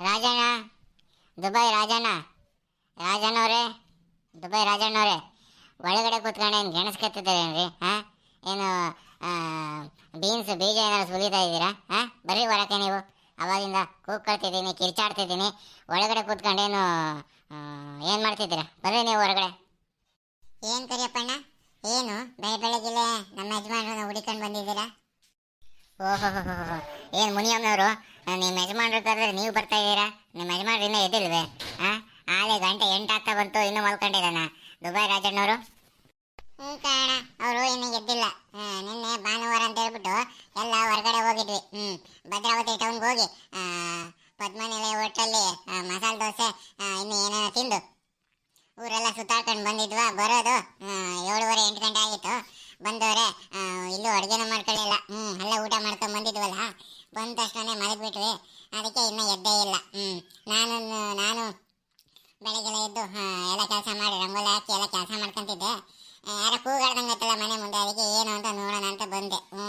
Rajanna Dubai Rajanna. ರಾಜಣ್ಣವ್ರೆ Dubai ರಾಜಣ್ಣವ್ರೆ ಒಳಗಡೆ ಕೂತ್ಕೊಂಡು ಏನು ಗೆಣಸ್ಕೊತಿದ್ದೀರೇನ್ರಿ ಹಾಂ? ಏನು ಬೀನ್ಸ್ ಬೀಜ ಏನಾದ್ರು ಸುಲಿತಾ ಇದ್ದೀರಾ ಹಾಂ? ಬರ್ರಿ ಒಳಕ್ಕೆ ನೀವು. ಅವಾಗಿಂದ ಕೂಗ್ಕೊಳ್ತಿದ್ದೀನಿ ಕಿರ್ಚಾಡ್ತಿದ್ದೀನಿ. ಒಳಗಡೆ ಕೂತ್ಕೊಂಡು ಏನು ಮಾಡ್ತಿದ್ದೀರಾ? ಬರ್ರಿ ನೀವು ಹೊರಗಡೆ. ಏನು ಕರಿಯಪ್ಪಣ್ಣ? ಏನು? ಬೆಳೆ ಬೆಳಗಿಲ್ಲ ನಮ್ಮ ಯಜಮಾನ್ರನ್ನ ಹುಡಿಕೊಂಡು ಬಂದಿದ್ದೀರಾ? ಓಹೋ ಏನು ಮುನಿಯಮ್ಮನವರು? ನಿಮ್ಮ ಯಜಮಾನ್ರು ಕರೆದ್ರೆ ನೀವು ಬರ್ತಾ ಇದ್ದೀರಾ? ನಿಮ್ಮ ಯಜಮಾನ್ರು ಇನ್ನೂ ಎದ್ದಿಲ್ವೇ? ಹಾಂ ಆಲೆ ಗಂಟೆ ಎಂಟಾಗ್ತಾ ಬಂತು ಇನ್ನೂ ಮಲ್ಕೊಂಡಿದ್ದಾನ? ದುಬೈ ರಾಜಣ್ಣವರು? ಹ್ಞೂ ಕಾರಣ ಅವರು ಇನ್ನೂ ಎದ್ದಿಲ್ಲ. ಆ, ನಿನ್ನೆ ಭಾನುವಾರ ಅಂತ ಹೇಳ್ಬಿಟ್ಟು ಎಲ್ಲ ಹೊರಗಡೆ ಹೋಗಿದ್ವಿ. ಹ್ಞೂ ಭದ್ರಾವತಿ ಟೌನ್ಗೆ ಹೋಗಿ ಆ, ಪದ್ಮನಿಲಯ ಹೋಟೆಲ್ಲಿ ಮಸಾಲೆ ದೋಸೆ ಇನ್ನೂ ಏನೇನೋ ತಿಂದು. ಊರೆಲ್ಲ ಸುತ್ತಾಡ್ಕೊಂಡು ಬಂದಿದ್ವಾ ಬರೋದು ಆ, ಏಳುವರೆ ಎಂಟು ಗಂಟೆ ಆಗಿತ್ತು. ಬಂದವ್ರೆ ಆ, ಇಲ್ಲೂ ಅಡುಗೆನೂ ಮಾಡ್ಕೊಳ್ಳಿಲ್ಲ. ಹ್ಞೂ ಅಲ್ಲೇ ಊಟ ಮಾಡ್ಕೊಂಡು ಬಂದಿದ್ವಲ್ಲ. ಬಂದ ತಕ್ಷಣ ಮಲಗಿಬಿಟ್ವಿ ಅದಕ್ಕೆ ಇನ್ನೂ ಎದ್ದೇ ಇಲ್ಲ. ಹ್ಞೂ ನಾನು ನಾನು ಬೆಳಗ್ಗೆಲ್ಲ ಎದ್ದು ಹಾಂ ಎಲ್ಲ ಕೆಲಸ ಮಾಡಿ ರಂಗೋಲಿ ಹಾಕಿ ಎಲ್ಲ ಕೆಲಸ ಮಾಡ್ಕೊಂತಿದ್ದೆ. ಯಾರೋ ಕೂಗಾಡ್ದಂಗತ್ತಲ್ಲ ಮನೆ ಮುಂದೆ ಅದಕ್ಕೆ ಏನು ಅಂತ ನೋಡೋಣ ಅಂತ ಬಂದೆ. ಹ್ಞೂ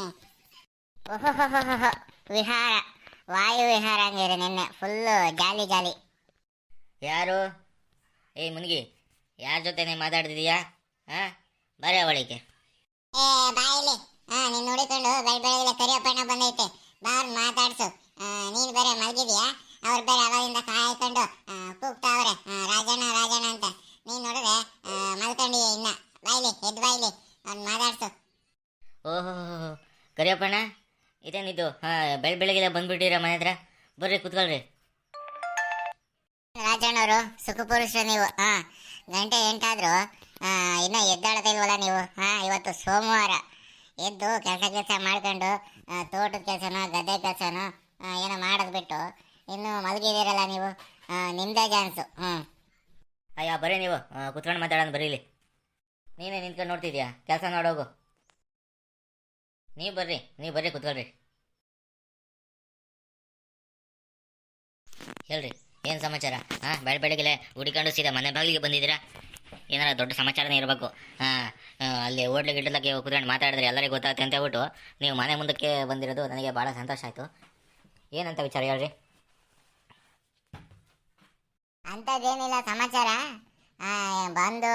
ವಿಹಾರ. ವಾಯು ವಿಹಾರ ಹಂಗಿರಿ ನಿನ್ನೆ. Full jolly jolly. ಯಾರು? ಏಯ್ ಮುನ್ಗಿ ಯಾರ ಜೊತೆ ನೀನು ಮಾತಾಡ್ತಿದೀಯಾ? ಹಾಂ ಬರೀ ಅವಳಿಗೆ. ಏ ಬಾಯಿಲಿ. ಹಾಂ ನೀನು ನೋಡಿಕೊಂಡು ಬೆಳ ಬೆಳಗ್ಗೆ ಕರಿಯಪ್ಪಣ್ಣ ಬಂದೈತೆ. ಬಾ ಅವ್ರನ್ನ ಮಾತಾಡ್ಸು ನೀನು ಬೇರೆ ಮಲಗಿದ್ಯಾ? ಅವ್ರು ಬೇರೆ ಅವಾಗಿಂದ ಕಾಯ್ಕೊಂಡು ಕೂಗ್ತಾವ್ರೆ ರಾಜಣ್ಣ ರಾಜಣ್ಣ ಅಂತ. ನೀನು ನೋಡಿದ್ರೆ ಮಲ್ಕೊಂಡಿ ಇನ್ನ. ಬಾಯ್ಲಿ ಎದ್ ಬಾಯ್ಲಿ. ಅವ್ನು ಮಾತಾಡ್ಸು. ಓಹೋ ಕರಿಯಪ್ಪಣ್ಣ ಇದೇನಿದು? ಹಾಂ ಬೆಳ ಬೆಳಗ್ಗೆ ಬಂದ್ಬಿಟ್ಟಿರ ಮನೆ ಹತ್ರ? ಬರ್ರಿ ಕೂತ್ಕೊಳ್ರಿ. ರಾಜಣ್ಣವರು ಸುಖಪುರುಷರು ನೀವು. ಹಾಂ ಗಂಟೆ ಎಂಟಾದರೂ ಇನ್ನೂ ಎದ್ದಾಳದಿಲ್ವಲ್ಲ ನೀವು? ಹಾಂ ಇವತ್ತು ಸೋಮವಾರ. ಎದ್ದು ಕೆಲಸ ಕೆಲಸ ಮಾಡ್ಕೊಂಡು ತೋಟದ ಕೆಲಸನೋ, ಗದ್ದೆ ಕೆಲಸನೋ ಏನೋ ಮಾಡೋದು ಬಿಟ್ಟು ಇನ್ನು ಮಲಗಿದ್ದೀರಲ್ಲ ನೀವು? ನಿಮ್ಮದೇ ಚಾನ್ಸು ಹ್ಞೂ ಅಯ್ಯ, ಬರೀ ನೀವು ಕುತ್ಕೊಂಡು ಮಾತಾಡೋಣ ಬರೀಲಿ ನೀನೇ ನಿಂತ್ಕೊಂಡು ನೋಡ್ತಿದ್ಯಾ? ಕೆಲಸ ನೋಡೋಗು. ನೀವು ಬರ್ರಿ ನೀವು ಬರ್ರಿ ಕುತ್ಕೊಳ್ರಿ. ಹೇಳ್ರಿ, ಏನು ಸಮಾಚಾರ? ಹಾಂ ಬೆಳ ಬೆಳಗ್ಗೆ ಹುಡಿಕೊಂಡು ಸೀದಾ ಮನೆ ಬಾಗಿಲಿಗೆ ಬಂದಿದ್ದೀರಾ? ಏನಾರ ದೊಡ್ಡ ಸಮಾಚಾರನೇ ಇರಬೇಕು. ಅಲ್ಲಿ ಹೋಟ್ಲು ಗಿಡ್ಲಕ್ಕೆ ಕುತ್ಕೊಂಡು ಮಾತಾಡಿದ್ರೆ ಎಲ್ಲರಿಗೂ ಗೊತ್ತಾಗುತ್ತೆ ಅಂತ ಹೇಳ್ಬಿಟ್ಟು ನೀವು ಮನೆ ಮುಂದಕ್ಕೆ ಬಂದಿರೋದು ನನಗೆ ಭಾಳ ಸಂತೋಷ ಆಯಿತು. ಏನಂತ ವಿಚಾರ ಹೇಳ್ರಿ? ಅಂಥದ್ದೇನಿಲ್ಲ, ಸಮಾಚಾರ. ಬಂದು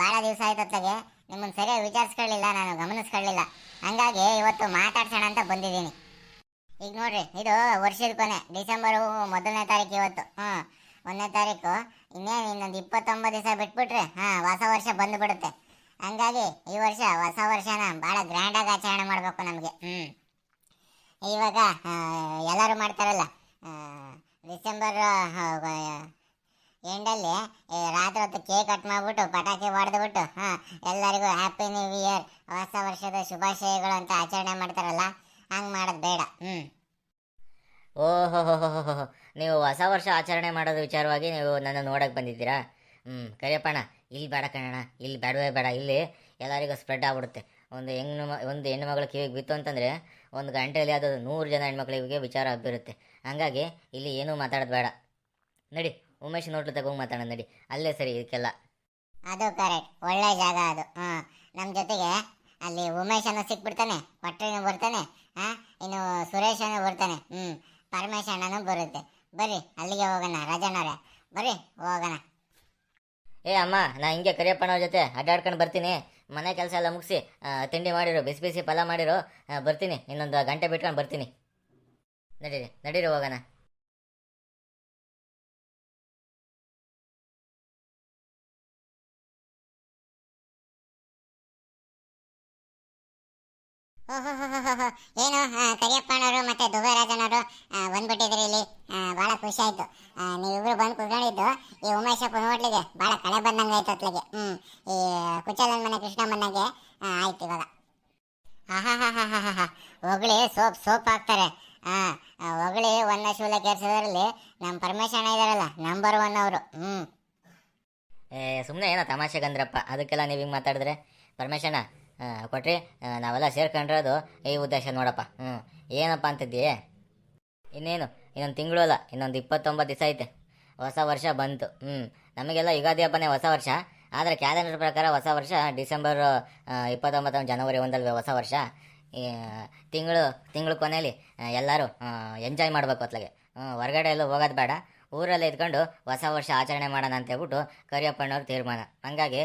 ಭಾಳ ದಿವಸ ಆಯ್ತತ್ತಗೆ ನಿಮ್ಮನ್ನ ಸರಿಯಾಗಿ ವಿಚಾರಿಸ್ಕೊಳ್ಳಿಲ್ಲ, ನಾನು ಗಮನಿಸ್ಕೊಳ್ಳಿಲ್ಲ. ಹಂಗಾಗಿ ಇವತ್ತು ಮಾತಾಡ್ಸೋಣ ಅಂತ ಬಂದಿದ್ದೀನಿ. ಈಗ ನೋಡ್ರಿ, ಇದು ವರ್ಷದ ಕೊನೆ, ಡಿಸೆಂಬರು ಮೊದಲನೇ ತಾರೀಕು ಇವತ್ತು. ಹ್ಞೂ ಒಂದನೇ ತಾರೀಕು. ಇನ್ನೇನು, ಇನ್ನೊಂದು ಇಪ್ಪತ್ತೊಂಬತ್ತು ದಿವಸ ಬಿಟ್ಬಿಟ್ರೆ, ಹಾಂ, ಹೊಸ ವರ್ಷ ಬಂದುಬಿಡುತ್ತೆ. ಹಂಗಾಗಿ ಈ ವರ್ಷ ಹೊಸ ವರ್ಷನ ಭಾಳ ಗ್ರ್ಯಾಂಡಾಗಿ ಆಚರಣೆ ಮಾಡಬೇಕು ನಮಗೆ. ಹ್ಞೂ ಇವಾಗ ಎಲ್ಲರೂ ಮಾಡ್ತಾರಲ್ಲ ಡಿಸೆಂಬರ್ ಎಂಡಲ್ಲಿ ರಾತ್ರಿ ಹೊತ್ತು ಕೇಕ್ ಕಟ್ ಮಾಡಿಬಿಟ್ಟು, ಪಟಾಕಿ ಹೊಡೆದ್ಬಿಟ್ಟು, ಹಾಂ, ಎಲ್ಲರಿಗೂ ಹ್ಯಾಪಿ ನ್ಯೂ ಇಯರ್ ಹೊಸ ವರ್ಷದ ಶುಭಾಶಯಗಳು ಅಂತ ಆಚರಣೆ ಮಾಡ್ತಾರಲ್ಲ, ಹಂಗೆ ಮಾಡೋದು ಬೇಡ. ಹ್ಞೂ ಓಹೋ ನೀವು ಹೊಸ ವರ್ಷ ಆಚರಣೆ ಮಾಡೋದು ವಿಚಾರವಾಗಿ ನೀವು ನನ್ನ ನೋಡಕ್ಕೆ ಬಂದಿದ್ದೀರಾ? ಹ್ಞೂ ಕರಿಯಪ್ಪಣ್ಣ, ಇಲ್ಲಿ ಬೇಡ ಕಣಣ್ಣ, ಇಲ್ಲಿ ಬೇಡವೇ ಬೇಡ. ಇಲ್ಲಿ ಎಲ್ಲರಿಗೂ ಸ್ಪ್ರೆಡ್ ಆಗ್ಬಿಡುತ್ತೆ. ಒಂದು ಹೆಣ್ಣು ಒಂದು ಹೆಣ್ಣು ಮಗಳು ಕಿವಿಗೆ ಬಿತ್ತು ಅಂತಂದರೆ ಒಂದು ಗಂಟೆಯಲ್ಲಿ ಅದು ನೂರು ಜನ ಹೆಣ್ಮಕ್ಳಿಗೆ ವಿಚಾರ ಹಬ್ಬಿರುತ್ತೆ ಹಂಗಾಗಿ ಇಲ್ಲಿ ಏನೂ ಮಾತಾಡೋದು ಬೇಡ. ನಡಿ, ಉಮೇಶ್ ನೋಟ್ಲು ತಗೊಂಡು ಮಾತಾಡೋಣ ನಡಿ. ಅಲ್ಲೇ ಸರಿ, ಇದಕ್ಕೆಲ್ಲ. ಅದು ಕರೆಕ್ಟ್ ಒಳ್ಳೆ ಜಾಗ ಅದು. ಹಾಂ ನಮ್ಮ ಜೊತೆಗೆ ಅಲ್ಲಿ ಉಮೇಶ್ ಅನ್ನ ಸಿಕ್ಬಿಡ್ತಾನೆ ಬರ್ತಾನೆ ಹಾಂ ಇನ್ನು ಸುರೇಶ್ ಅನ್ನ ಬರ್ತಾನೆ. ಹ್ಞೂ ಪರಮೇಶ್ ಅಣ್ಣನೂ ಬರುತ್ತೆ. ಬರ್ರಿ, ಅಲ್ಲಿಗೆ ಹೋಗೋಣ, ರಾಜಣ್ಣವ್ರೆ. ಬರ್ರಿ, ಹೋಗೋಣ. ಏ ಅಮ್ಮ, ನಾ ಹಿಂಗೆ ಕರಿಯಪ್ಪನವ್ರ ಜೊತೆ ಅಡ್ಡಾಡ್ಕೊಂಡು ಬರ್ತೀನಿ. ಮನೆ ಕೆಲಸ ಎಲ್ಲ ಮುಗಿಸಿ ತಿಂಡಿ ಮಾಡಿರು, ಬಿಸಿ ಬಿಸಿ ಫಲ ಮಾಡಿರು ಬರ್ತೀನಿ. ಇನ್ನೊಂದು ಗಂಟೆ ಬಿಟ್ಕೊಂಡು ಬರ್ತೀನಿ. ನಡೀರಿ ನಡೀರಿ, ಹೋಗೋಣ. ಏನು ಕರಿಯಪ್ಪನವರು ಮತ್ತೆ ದುಬರಾಜನವರು ಬಂದ್ಬಿಟ್ಟಿದ್ರಿ ಇಲ್ಲಿ. ಬಹಳ ಖುಷಿ ಆಯ್ತು. ನೀವಿಬ್ರು ಬಂದು ಕುತ್ಕೊಂಡಿದ್ದು ಈ ಉಮೇಶಪ್ಪ ಹೋಟ್ಲಿಗೆ ಬಹಳ ಕಳೆ ಬಂದಂಗೆ ಆಯ್ತು ಅತ್ಲಿಗೆ. ಹ್ಮ್ ಈ ಕುಚಲನ್ ಮನೆ ಕೃಷ್ಣ ಬಂದಂಗೆ ಆ, ಆಯ್ತು ಇವಾಗ. ಆಹಾಹಾಹಾಹಾಹಾ. ಹೊಗಳಿ ಸೋಪ್ ಸೋಪ್ ಹಾಕ್ತಾರೆ. ಆ, ಹೊಗಳಿ ಒಂದ ಶೂಲ ಕೆರ್ಸೋದ್ರಲ್ಲಿ ನಮ್ಮ ಪರಮೇಶಣ್ಣ ಇದಾರಲ್ಲ ನಂಬರ್ ಒನ್ ಅವರು. ಹ್ಮ್. ಏ ಸುಮ್ಮನೆ ಏನೋ ತಮಾಷೆಗಂದ್ರಪ್ಪ ಅದಕ್ಕೆಲ್ಲ ನೀವು ಹಿಂಗೆ ಮಾತಾಡಿದ್ರೆ. ಪರಮೇಶಣ್ಣ ಆ, ಕೊಟ್ರಿ. ನಾವೆಲ್ಲ ಸೇರ್ಕೊಂಡಿರೋದು ಈ ಉದ್ದೇಶ ನೋಡಪ್ಪ. ಹ್ಞೂ ಏನಪ್ಪ ಅಂತಿದ್ದೀ ಇನ್ನೇನು? ಇನ್ನೊಂದು ತಿಂಗಳು ಅಲ್ಲ ಇನ್ನೊಂದು ಇಪ್ಪತ್ತೊಂಬತ್ತು ದಿವಸ ಐತೆ. ಹೊಸ ವರ್ಷ ಬಂತು. ಹ್ಞೂ ನಮಗೆಲ್ಲ ಯುಗಾದಿ ಹಬ್ಬನೇ ಹೊಸ ವರ್ಷ. ಆದರೆ ಕ್ಯಾಲೆಂಡರ್ ಪ್ರಕಾರ ಹೊಸ ವರ್ಷ ಡಿಸೆಂಬರ್ ಆ, ಇಪ್ಪತ್ತೊಂಬತ್ತು ಜನವರಿ ಒಂದಲ್ವೇ ಹೊಸ ವರ್ಷ. ತಿಂಗಳು ತಿಂಗಳು ಕೊನೆಯಲ್ಲಿ ಎಲ್ಲರೂ ಎಂಜಾಯ್ ಮಾಡಬೇಕು ಅತ್ಲಾಗೆ. ಹ್ಞೂ ಹೊರಗಡೆ ಎಲ್ಲೂ ಹೋಗೋದು ಬೇಡ. ಊರಲ್ಲೇ ಇದ್ಕೊಂಡು ಹೊಸ ವರ್ಷ ಆಚರಣೆ ಮಾಡೋಣ ಅಂತ ಹೇಳ್ಬಿಟ್ಟು ಕರಿಯಪ್ಪಣ್ಣವ್ರ ತೀರ್ಮಾನ. ಹಂಗಾಗಿ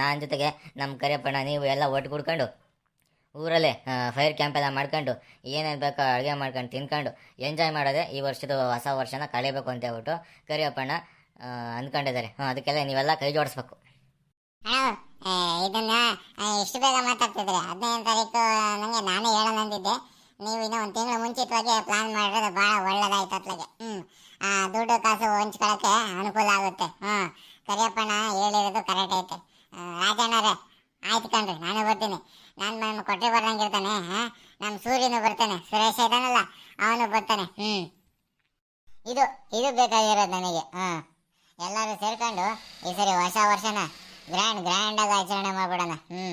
ನಾನು ಜೊತೆಗೆ ನಮ್ಮ ಕರಿಯಪ್ಪಣ್ಣ, ನೀವು ಎಲ್ಲ ಒಟ್ಟು ಕುಡ್ಕೊಂಡು ಊರಲ್ಲೇ ಫೈರ್ ಕ್ಯಾಂಪ್ ಎಲ್ಲ ಮಾಡ್ಕೊಂಡು ಏನೇನು ಬೇಕೋ ಅಡುಗೆ ಮಾಡ್ಕೊಂಡು ತಿನ್ಕೊಂಡು ಎಂಜಾಯ್ ಮಾಡೋದೆ ಈ ವರ್ಷದ ಹೊಸ ವರ್ಷನ ಕಳೆಯಬೇಕು ಅಂತ ಹೇಳ್ಬಿಟ್ಟು ಕರಿಯಪ್ಪಣ್ಣ ಅಂದ್ಕೊಂಡಿದ್ದಾರೆ ಹಾಂ ಅದಕ್ಕೆಲ್ಲ ನೀವೆಲ್ಲ ಕೈ ಜೋಡಿಸ್ಬೇಕು. ಇದನ್ನ ಎಷ್ಟು ಬೇಗ ಮಾತಾಡ್ತಿದ್ರೆ ಹದಿನೈದು ತಾರೀಕು ನನಗೆ ನಾನೇ ಹೇಳೋಣ ಅಂದಿದ್ದೆ ನೀವು ಇನ್ನೂ ಒಂದು ತಿಂಗಳು ಮುಂಚಿತವಾಗಿ ಪ್ಲಾನ್ ಮಾಡಿರೋದು ಭಾಳ ಒಳ್ಳೇದಾಯ್ತು ಅತ್ಲಾಗೆ. ಹ್ಞೂ ದುಡ್ಡು ಕಾಸು ಹಂಚ್ಕೊಳಕ್ಕೆ ಅನುಕೂಲ ಆಗುತ್ತೆ. ಹ್ಞೂ ಕರಿಯಪ್ಪಣ್ಣ ಹೇಳಿರೋದು ಕರೆಕ್ಟ್ ಐತೆ. ರಾಜಣ್ಣರೇ ಆಯ್ತು ಕಣ್ರಿ, ನಾನು ಬರ್ತೀನಿ. ನಾನು ನಮ್ಮ ಕೊಟ್ಟರೆ ಬರ್ದಂಗಿರ್ತಾನೆ, ಹಾಂ? ನಮ್ಮ ಸೂರ್ಯನು ಬರ್ತಾನೆ, ಸುರೇಶ್ ಇದ್ದಾನಲ್ಲ ಅವನು ಬರ್ತಾನೆ. ಹ್ಞೂ ಇದು ಇದು ಬೇಕಾಗಿರೋದು ನನಗೆ, ಹಾಂ. ಎಲ್ಲರೂ ಸೇರ್ಕೊಂಡು ಈ ಸರಿ ಹೊಸ ವರ್ಷನ ಗ್ರ್ಯಾಂಡ್ ಗ್ರ್ಯಾಂಡಾಗಿ ಆಚರಣೆ ಮಾಡ್ಬಿಡೋಣ. ಹ್ಞೂ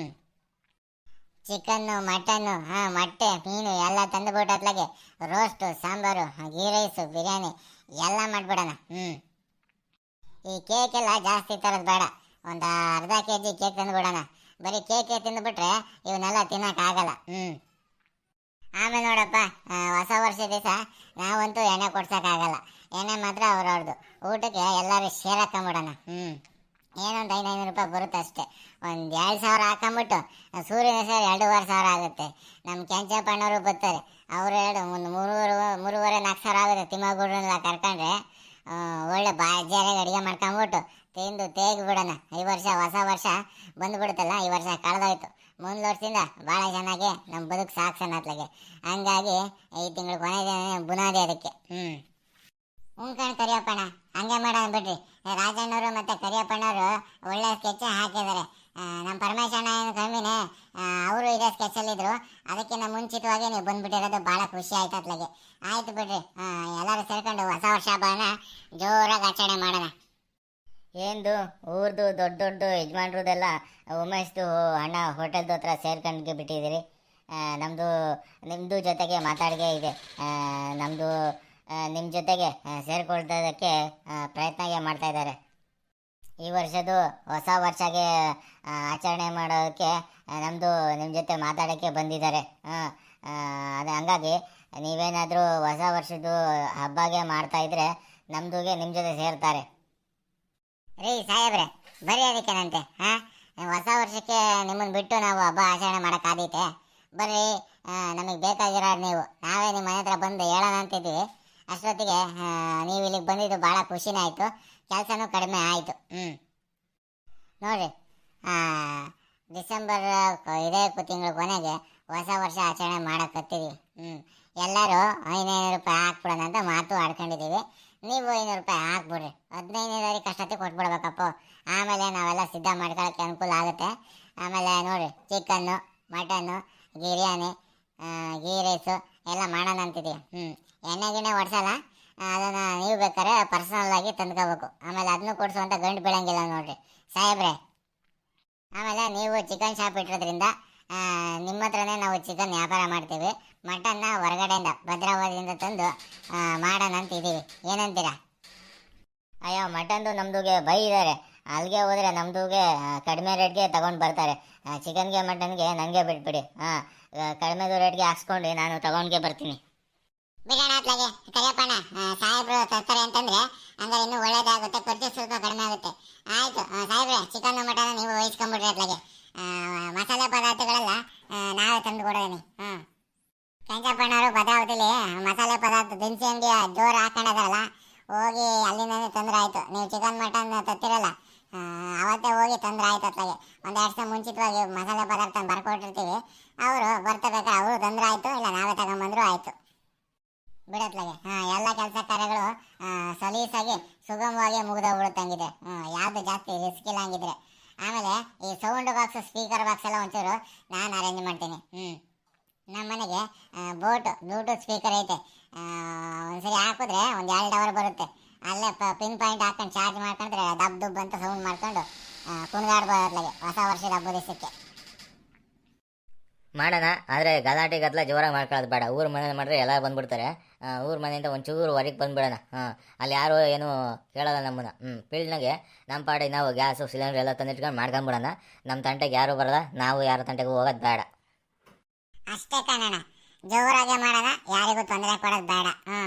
ಚಿಕನ್ನು, ಮಟನ್ನು, ಹಾಂ, ಮೊಟ್ಟೆ, ಮೀನು ಎಲ್ಲ ತಂದು ಅತ್ಲಾಗೆ ರೋಸ್ಟು ಸಾಂಬಾರು ಗೀ ರೈಸು ಬಿರಿಯಾನಿ ಎಲ್ಲ ಮಾಡಿಬಿಡೋಣ. ಹ್ಞೂ ಈ ಕೇಕ್ ಎಲ್ಲ ಜಾಸ್ತಿ ತರೋದು ಬೇಡ. ಒಂದು ಅರ್ಧ ಕೆ ಜಿ ಕೇಕ್ ತಂದುಬಿಡೋಣ ಬರೀ ಕೇಕೆ ತಿಂದುಬಿಟ್ರೆ ಇವನ್ನೆಲ್ಲ ತಿನ್ನೋಕ್ಕಾಗಲ್ಲ ಹ್ಞೂ ಆಮೇಲೆ ನೋಡಪ್ಪ ಹೊಸ ವರ್ಷ ದಿವಸ ನಾವಂತೂ ಎಣ್ಣೆ ಕೊಡ್ಸೋಕ್ಕಾಗಲ್ಲ ಎಣ್ಣೆ ಮಾತ್ರ ಅವ್ರವ್ರದ್ದು ಊಟಕ್ಕೆ ಎಲ್ಲರೂ ಶೇರ್ ಹಾಕೊಂಬಿಡೋಣ ಹ್ಞೂ ಏನೊಂದು ಐನೂರು ರೂಪಾಯಿ ಬರುತ್ತೆ ಅಷ್ಟೇ. ಒಂದು ಎರಡು ಸಾವಿರ ಹಾಕೊಂಬಿಟ್ಟು ಸೂರ್ಯನ ಸೇರಿ ಎರಡೂವರೆ ಸಾವಿರ ಆಗುತ್ತೆ. ನಮ್ಮ ಕೆಂಚಪ್ಪಣ್ಣವರು ಬರ್ತಾರೆ ಅವರು ಎರಡು, ಒಂದು ಮೂರುವರೆ ಮೂರುವರೆ, ನಾಲ್ಕು ಸಾವಿರ ಆಗುತ್ತೆ ತಿಮ್ಮಗೂಡನ್ನೆಲ್ಲ ಕರ್ಕೊಂಡ್ರೆ. ಒಳ್ಳೆ ಜಾಗ ಅಡುಗೆ ಮಾಡ್ಕೊಂಬಿಟ್ಟು, ತಿಂದು ಬಿಡೋಣ ಈ ವರ್ಷ, ಹೊಸ ವರ್ಷ ಬಂದುಬಿಡುತ್ತಲ್ಲ ಈ ವರ್ಷ ಕಳೆದೋಯ್ತು. ಮುಂದೆ ವರ್ಷದಿಂದ ಭಾಳ ಚೆನ್ನಾಗಿ ನಮ್ಮ ಬದುಕು ಸಾಕ್ಸೋಣ ಅತ್ಲಾಗೆ ಹಂಗಾಗಿ ಈ ತಿಂಗಳು ಕೊನೆ ಬುನಾದಿ ಅದಕ್ಕೆ. ಹ್ಞೂ ಕಣ್ ಕರಿಯಪ್ಪಣ್ಣ. ಹಂಗೆ ಮಾಡೋಣ ಬಿಡ್ರಿ ರಾಜಣ್ಣವರು ಮತ್ತು ಕರಿಯಪ್ಪಣ್ಣವರು ಒಳ್ಳೆ ಸ್ಕೆಚ್ ಹಾಕಿದ್ದಾರೆ. ನಮ್ಮ ಪರಮೇಶಣ್ಣ ಏನು ಕಮ್ಮಿನೇ ಅವರು ಇದೇ ಸ್ಕೆಚಲ್ಲಿದ್ದರು ಅದಕ್ಕಿಂತ ಮುಂಚಿತವಾಗಿ ನೀವು ಬಂದುಬಿಟ್ಟಿರೋದು ಭಾಳ ಖುಷಿ ಆಯ್ತು ಅತ್ಲಾಗೆ ಆಯ್ತು ಬಿಡ್ರಿ. ಎಲ್ಲರೂ ಸೇರ್ಕೊಂಡು ಹೊಸ ವರ್ಷ ಹಬ್ಬನ ಜೋರಾಗಿ ಆಚರಣೆ ಮಾಡೋಣ. ಏನು ಊರ್ದು ದೊಡ್ಡ ದೊಡ್ಡ ಯಜಮಾನ್ರದೆಲ್ಲ ಉಮೇಶ್ದು ಅಣ್ಣ ಹೋಟೆಲ್ದು ಹತ್ರ ಸೇರ್ಕೊಂಡು ಬಿಟ್ಟಿದ್ದೀರಿ. ನಮ್ಮದು ನಿಮ್ಮದು ಜೊತೆಗೆ ಮಾತಾಡಿಗೆ ಇದೆ. ನಮ್ಮದು ನಿಮ್ಮ ಜೊತೆಗೆ ಸೇರಿಕೊಳ್ತೋದಕ್ಕೆ ಪ್ರಯತ್ನ ಮಾಡ್ತಾ ಇದ್ದಾರೆ. ಈ ವರ್ಷದ್ದು ಹೊಸ ವರ್ಷಗೆ ಆಚರಣೆ ಮಾಡೋದಕ್ಕೆ ನಮ್ಮದು ನಿಮ್ಮ ಜೊತೆ ಮಾತಾಡೋಕ್ಕೆ ಬಂದಿದ್ದಾರೆ. ಅದು ಹಂಗಾಗಿ ನೀವೇನಾದರೂ ಹೊಸ ವರ್ಷದ್ದು ಹಬ್ಬಗೆ ಮಾಡ್ತಾ ಇದ್ರೆ ನಮ್ಮದುಗೆ ನಿಮ್ಮ ಜೊತೆ ಸೇರ್ತಾರೆ. ರೀ ಸಾಹೇಬ್ರೆ ಬರೀ ಅದಕ್ಕೇನಂತೆ ಹಾಂ ಹೊಸ ವರ್ಷಕ್ಕೆ ನಿಮ್ಮನ್ನು ಬಿಟ್ಟು ನಾವು ಹಬ್ಬ ಆಚರಣೆ ಮಾಡೋಕ್ಕಾದೀತೆ ಬರ್ರಿ ನಮಗೆ ಬೇಕಾಗಿರೋ ನೀವು. ನಾವೇ ನಿಮ್ಮ ಮನೆ ಹತ್ರ ಬಂದು ಹೇಳೋಣ ಅಂತಿದ್ವಿ ಅಷ್ಟೊತ್ತಿಗೆ ನೀವು ಇಲ್ಲಿಗೆ ಬಂದಿದ್ದು ಭಾಳ ಖುಷಿನೇ ಆಯಿತು. ಕೆಲಸನೂ ಕಡಿಮೆ ಆಯಿತು. ಹ್ಞೂ ನೋಡಿರಿ ಡಿಸೆಂಬರ್, ಇದೇ ತಿಂಗಳ ಕೊನೆಗೆ ಹೊಸ ವರ್ಷ ಆಚರಣೆ ಮಾಡಕತ್ತೀವಿ. ಹ್ಞೂ ಎಲ್ಲರೂ ಐನೈನೂರು ರೂಪಾಯಿ ಹಾಕ್ಬಿಡೋಣ ಅಂತ ಮಾತು ಆಡ್ಕೊಂಡಿದ್ದೀವಿ. ನೀವು ಐನೂರು ರೂಪಾಯಿ ಹಾಕ್ಬಿಡ್ರಿ. ಹದಿನೈದನೇ ತಾರೀಕು ಅಷ್ಟೊತ್ತಿಗೆ ಕೊಟ್ಬಿಡ್ಬೇಕಪ್ಪ. ಆಮೇಲೆ ನಾವೆಲ್ಲ ಸಿದ್ಧ ಮಾಡ್ಕೊಳ್ಳೋಕ್ಕೆ ಅನುಕೂಲ ಆಗುತ್ತೆ. ಆಮೇಲೆ ನೋಡಿ chicken, mutton, biryani ghee rice ಎಲ್ಲ ಮಾಡೋಣ ಅಂತಿದ್ದೀವಿ. ಹ್ಞೂ ಎಣ್ಣೆ ಗಿಣ್ಣೆ ಹೊಡ್ಸಲ್ಲ ಅದನ್ನು ನೀವು ಬೇಕಾದ್ರೆ ಪರ್ಸನಲ್ ಆಗಿ ತಂದ್ಕೋಬೇಕು. ಆಮೇಲೆ ಅದನ್ನು ಕೊಡಿಸುವಂಥ ಗಂಡು ಬೀಳಂಗಿಲ್ಲ ನೋಡ್ರಿ. ಸಾಹೇಬ್ರೆ, ಆಮೇಲೆ ನೀವು ಚಿಕನ್ ಶಾಪ್ ಇಟ್ಟಿರೋದ್ರಿಂದ ನಿಮ್ಮ ಹತ್ರನೇ ನಾವು ಚಿಕನ್ ವ್ಯಾಪಾರ ಮಾಡ್ತೀವಿ. ಮಟನ್ನ ಹೊರಗಡೆಯಿಂದ, ಭದ್ರಾವತಿಯಿಂದ ತಂದು ಮಾಡೋಣ ಅಂತ ಇದ್ದೀವಿ ಏನಂತೀರಾ? ಅಯ್ಯೋ ಮಟನ್ದು ನಮ್ದುಗೆ ಬೈ ಇದ್ದಾರೆ ಅಲ್ಲಿಗೆ ಹೋದರೆ ನಮ್ದುಗೆ ಕಡಿಮೆ ರೇಟ್ಗೆ ತಗೊಂಡು ಬರ್ತಾರೆ. ಚಿಕನ್ಗೆ ಮಟನ್ಗೆ ನನಗೆ ಬಿಟ್ಬಿಡಿ. ಹಾಂ ಕಡಿಮೆದು ರೇಟ್ಗೆ ಹಾಕ್ಸ್ಕೊಂಡು ನಾನು ತಗೊಂಡ್ಗೆ ಬರ್ತೀನಿ. ಬಿಡೋಣ ಅತ್ಲಾಗೆ ಕರಿಯಪ್ಪಣ್ಣ ಆ, ಸಾಹೇಬ್ರು ತರ್ತಾರೆ ಅಂತಂದ್ರೆ ಹಂಗಾರೆ ಇನ್ನೂ ಒಳ್ಳೇದಾಗುತ್ತೆ ಖರ್ಚು ಸ್ವಲ್ಪ ಕಡಿಮೆ ಆಗುತ್ತೆ. ಆಯ್ತು ಸಾಹೇಬ್ರೆ ಚಿಕನ್ ಮಟನ್ ನೀವು ವಹಿಸ್ಕೊಂಡ್ಬಿಡ್ರಿ ಅತ್ಲಾಗೆ ಮಸಾಲೆ ಪದಾರ್ಥಗಳೆಲ್ಲ ನಾವೇ ತಂದು ಕೊಡೋದೀನಿ. ಹ್ಞೂ ಕೆಂಚಪ್ಪಣ್ಣವರು ಭದ್ರಾವತಿಲಿ ಮಸಾಲೆ ಪದಾರ್ಥ ದಿನಸಿ ಅಂಗಡಿ ಜೋರು ಹಾಕೊಂಡದಲ್ಲ ಹೋಗಿ ಅಲ್ಲಿಂದನೇ ತಂದ್ರೆ ಆಯ್ತು ನೀವು ಚಿಕನ್ ಮಟನ್ ತತ್ತಿರಲ್ಲ ಅವತ್ತೇ ಹೋಗಿ ತೊಂದರೆ ಆಯ್ತು ಅತ್ಲಾಗೆ ಒಂದು ಎರಡು ದಿವಸ ಮುಂಚಿತವಾಗಿ ಮಸಾಲೆ ಪದಾರ್ಥ ಬರ್ಕೊಟ್ಟಿರ್ತೀವಿ. ಅವರು ಬರ್ತಬೇಕಾ ಅವರು ತೊಂದರೆ ಆಯಿತು ಇಲ್ಲ ನಾವೇ ತಗೊಂಬಂದ್ರು ಆಯ್ತು. ಬಿಡತ್ಲಾಗೆ. ಹಾಂ, ಎಲ್ಲ ಕೆಲಸ ಕಾರ್ಯಗಳು ಸಲೀಸಾಗಿ, ಸುಗಮವಾಗಿ ಮುಗಿದೋಗ್ಬಿಡುತ್ತಂಗಿದೆ. ಹ್ಞೂ ಯಾವುದು ಜಾಸ್ತಿ ರಿಸ್ಕ್ ಇಲ್ಲ ಹಂಗಿದ್ರೆ. ಆಮೇಲೆ ಈ ಸೌಂಡ್ ಬಾಕ್ಸ್ ಸ್ಪೀಕರ್ ಬಾಕ್ಸ್ ಎಲ್ಲ ಒಂಚೂರು ನಾನು ಅರೇಂಜ್ ಮಾಡ್ತೀನಿ. ಹ್ಞೂ ನಮ್ಮ ಮನೆಗೆ ಬೋಟ್ ಬ್ಲೂಟೂತ್ ಸ್ಪೀಕರ್ ಐತೆ. ಒಂದು ಒಂದ್ಸರಿ ಹಾಕಿದ್ರೆ ಒಂದು ಎರಡು ಅವರ್ ಬರುತ್ತೆ. ಅಲ್ಲೇ ಪಿನ್ ಪಾಯಿಂಟ್ ಹಾಕೊಂಡು ಚಾರ್ಜ್ ಮಾಡ್ಕೊಂಡ್ರೆ ದಬ್ ದುಬ್ ಅಂತ ಸೌಂಡ್ ಮಾಡ್ಕೊಂಡು ಕುಣಿದಾಡ್ಬೋದು ಅತ್ಲಾಗೆ ಹೊಸ ವರ್ಷದ ಹಬ್ಬ ದಿವಸಕ್ಕೆ. ಮಾಡೋಣ ಆದರೆ ಗಲಾಟೆ ಗದ್ದಲ ಜೋರಾಗಿ ಮಾಡ್ಕೊಳ್ಳೋದು ಬೇಡ. ಊರ ಮನೇಲಿ ಮಾಡಿದ್ರೆ ಎಲ್ಲ ಬಂದ್ಬಿಡ್ತಾರೆ. ಊರು ಮನೆಯಿಂದ ಒಂಚೂರು ಹೊರಗೆ ಬಂದ್ಬಿಡೋಣ. ಹಾಂ, ಅಲ್ಲಿ ಯಾರು ಏನು ಕೇಳಲ್ಲ ನಮ್ಮನ್ನು. ಹ್ಞೂ ಫೀಲ್ಡ್ನಾಗೆ ನಮ್ಮ ಪಾಡಿಗೆ ನಾವು ಗ್ಯಾಸು, ಸಿಲಿಂಡ್ರ್ ಎಲ್ಲ ತಂದಿಟ್ಕೊಂಡು ಮಾಡ್ಕೊಂಬಿಡೋಣ. ನಮ್ಮ ತಂಟೆಗೆ ಯಾರು ಬರಲ್ಲ, ನಾವು ಯಾರ ತಂಟೆಗೂ ಹೋಗೋದು ಬೇಡ. ಅಷ್ಟೇ ಕಣಣ್ಣ. ಜೋರಾಗೆ ಮಾಡೋಣ ಯಾರಿಗೂ ತೊಂದರೆ ಕೊಡೋದು ಬೇಡ. ಹ್ಞೂ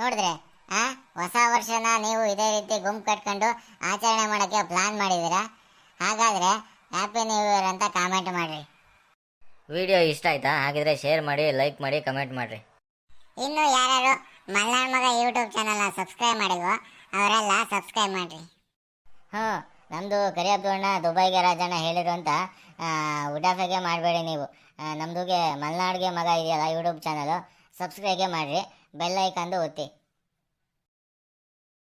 ನೋಡಿದ್ರೆ ಹಾಂ ಹೊಸ ವರ್ಷನ ನೀವು ಇದೇ ರೀತಿ ಗುಂಪು ಕಟ್ಕೊಂಡು ಆಚರಣೆ ಮಾಡೋಕ್ಕೆ ಪ್ಲಾನ್ ಮಾಡಿದ್ದೀರಾ? ಹಾಗಾದರೆ ಹ್ಯಾಪಿ ನ್ಯೂ ಇಯರ್ ಅಂತ ಕಾಮೆಂಟ್ ಮಾಡಿರಿ. ವಿಡಿಯೋ ಇಷ್ಟ ಆಯ್ತಾ? ಹಾಗಿದ್ರೆ ಶೇರ್ ಮಾಡಿ ಲೈಕ್ ಮಾಡಿ ಕಮೆಂಟ್ ಮಾಡಿರಿ. ಇನ್ನು ಯಾರು ಮಲ್ನಾಡ್ ಮಗ ಯೂಟ್ಯೂಬ್ ಚಾನಲ್ನ ಸಬ್ಸ್ಕ್ರೈಬ್ ಮಾಡಿಲ್ವೋ ಅವರೆಲ್ಲ ಸಬ್ಸ್ಕ್ರೈಬ್ ಮಾಡಿರಿ. ಹಾಂ ನಮ್ಮದು ಕರಿಯಪ್ಪ ಅಣ್ಣ ದುಬೈಗೆ ರಾಜಣ್ಣ ಅಂತ ಉಡಾಫೆಗೆ ಮಾಡಬೇಡಿ ನೀವು. ನಮ್ಮದುಗೆ ಮಲೆನಾಡಿಗೆ ಮಗ ಇದೆಯಲ್ಲ ಯೂಟ್ಯೂಬ್ ಚಾನಲು ಸಬ್ಸ್ಕ್ರೈಬ್ಗೆ ಮಾಡಿರಿ. ಬೆಲ್ಲೈಕಂದು ಒತ್ತಿ.